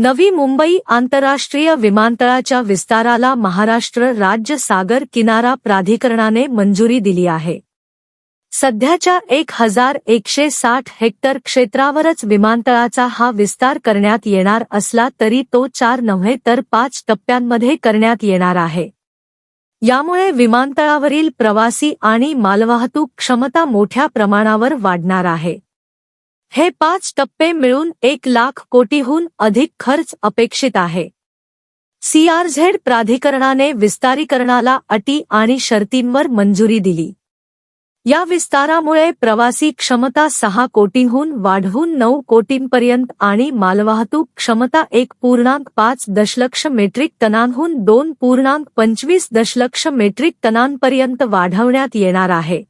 नवी मुंबई आंतरराष्ट्रीय विमानतळाच्या विस्ताराला महाराष्ट्र राज्य सागर किनारा प्राधिकरणाने मंजुरी दिली आहे. सध्याच्या एक हजार एकशे साठ हेक्टर क्षेत्रावरच विमानतळाचा हा विस्तार करण्यात येणार असला तरी तो चार नव्हे तर पाच टप्प्यांमध्ये करण्यात येणार आहे. यामुळे विमानतळावरील प्रवासी आणि मालवाहतूक क्षमता मोठ्या प्रमाणावर वाढणार आहे. हे पाच टप्पे मिळून एक लाख कोटीहून अधिक खर्च अपेक्षित आहे. सीआरझेड प्राधिकरणाने विस्तारीकरणाला अटी आणि शर्तींवर मंजुरी दिली. या विस्तारामुळे प्रवासी क्षमता सहा कोटींहून वाढवून नऊ कोटींपर्यंत आणि मालवाहतूक क्षमता एक पूर्णांक पाच दशलक्ष मेट्रिक टनांहून दोन पूर्णांक पंचवीस दशलक्ष मेट्रिक टनांपर्यंत वाढवण्यात येणार आहे.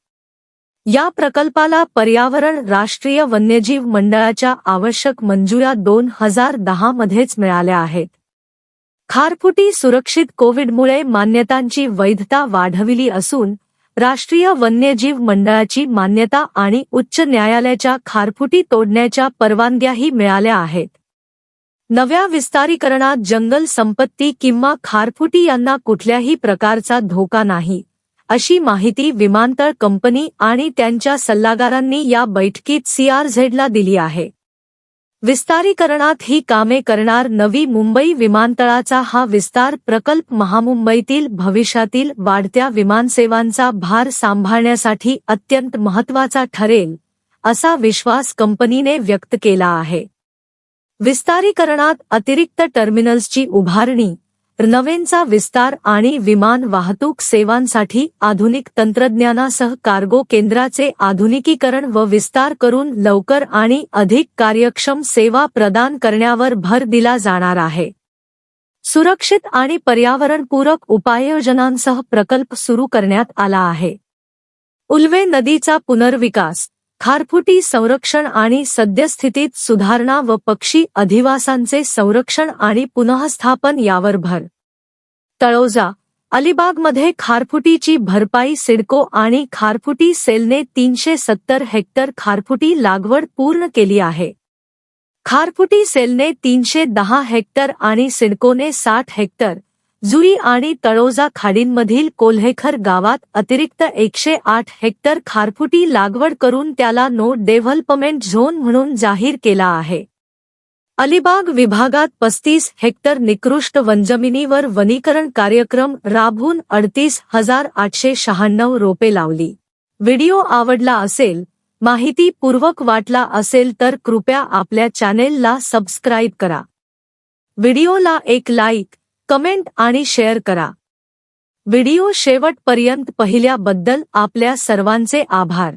या प्रकल्पाला पर्यावरण राष्ट्रीय वन्यजीव मंडळाच्या आवश्यक मंजुऱ्या दोन हजार दहा मध्येच मिळाल्या आहेत. खारफुटी सुरक्षित कोविडमुळे मान्यतांची वैधता वाढविली असून राष्ट्रीय वन्यजीव मंडळाची मान्यता आणि उच्च न्यायालयाच्या खारफुटी तोडण्याच्या परवानग्याही मिळाल्या आहेत. नव्या विस्तारीकरणात जंगल संपत्ती किंवा खारफुटी यांना कुठल्याही प्रकारचा धोका नाही. अशी माहिती विमानतळ कंपनी आणि त्यांच्या सल्लागारांनी या बैठकीत सीआरझेडला दिली आहे. विस्तारीकरणात ही कामे करणार नवी मुंबई विमानतळाचा हा विस्तार प्रकल्प महामुंबईतील भविष्यातील वाढत्या विमानसेवांचा भार सांभाळण्यासाठी अत्यंत महत्त्वाचा ठरेल असा विश्वास कंपनीने व्यक्त केला आहे. विस्तारीकरणात अतिरिक्त टर्मिनल्सची उभारणी नवेंचा विस्तार आणि विमान वाहतूक सेवांसाठी आधुनिक तंत्रज्ञानासह कार्गो केंद्राचे आधुनिकीकरण व विस्तार करून लवकर आणि अधिक कार्यक्षम सेवा प्रदान करण्यावर भर दिला जाणार आहे. सुरक्षित आणि पर्यावरणपूरक उपाययोजनांसह प्रकल्प सुरू करण्यात आला आहे. उल्वे नदीचा पुनर्विकास खारफुटी संरक्षण आणि सद्यस्थितीत सुधारणा व पक्षी अधिवासांचे संरक्षण आणि पुनःस्थापन यावर भर. तळोजा अलिबागमध्ये खारफुटीची भरपाई सिडको आणि खारफुटी सेलने तीनशे सत्तर हेक्टर खारफुटी लागवड पूर्ण केली आहे. खारफुटी सेलने तीनशे दहा हेक्टर आणि सिडकोने साठ हेक्टर जुई आणि तळोजा खाडींमधील कोल्हेखर गावात अतिरिक्त एकशे आठ हेक्टर खारफुटी लागवड करून त्याला नो डेव्हलपमेंट झोन म्हणून जाहीर केला आहे. अलिबाग विभागात पस्तीस हेक्टर निकृष्ट वनजमिनीवर वनीकरण कार्यक्रम राबवून अडतीस हजार आठशे शहाण्णव रोपे लावली. व्हिडिओ आवडला असेल माहितीपूर्वक वाटला असेल तर कृपया आपल्या चॅनेलला सबस्क्राईब करा. व्हिडिओला एक लाईक कमेंट आणि शेअर करा. व्हिडिओ शेवटपर्यंत पाहिल्याबद्दल आपल्या सर्वांचे आभार.